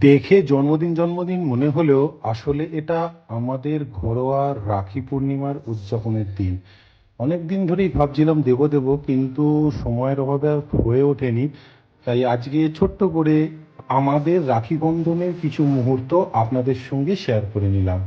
দেখে জন্মদিন জন্মদিন মনে হলেও আসলে এটা আমাদের ঘরোয়া রাখি পূর্ণিমার উদযাপনের দিন। অনেক দিন ধরেই ভাবছিলাম দেব দেব, কিন্তু সময়ের অভাবে হয়ে ওঠেনি। তাই আজকে ছোট্ট করে আমাদের রাখি বন্ধনের কিছু মুহূর্ত আপনাদের সঙ্গে শেয়ার করে নিলাম।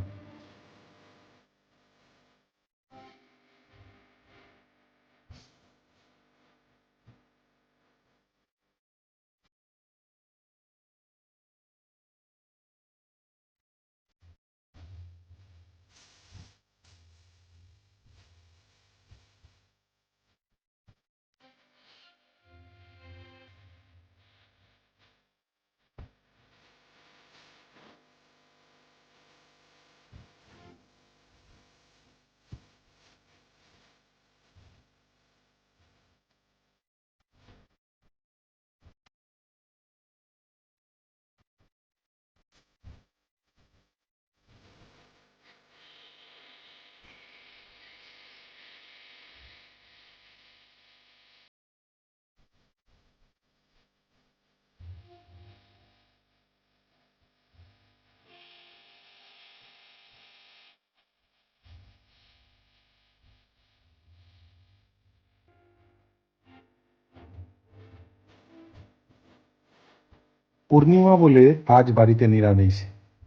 পূর্ণিমা বলে আজ বাড়িতে নিরামিষ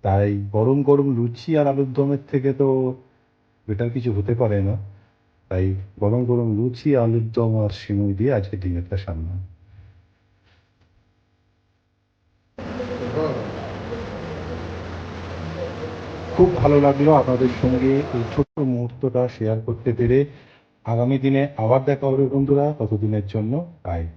তাই গরম গরম লুচি আর আলুর দমের থেকে তো বেটার কিছু হতে পারে না। তাই গরম গরম লুচি, আলুর দম আর সিমুই দিয়ে আজকে ডিনারটা সামনে খুব ভালো লাগল আপনাদের সঙ্গে এই ছোট্ট মুহূর্তটা শেয়ার করতে পেরে। আগামী দিনে আবার দেখা হবে বন্ধুরা। ততদিনের জন্য বাই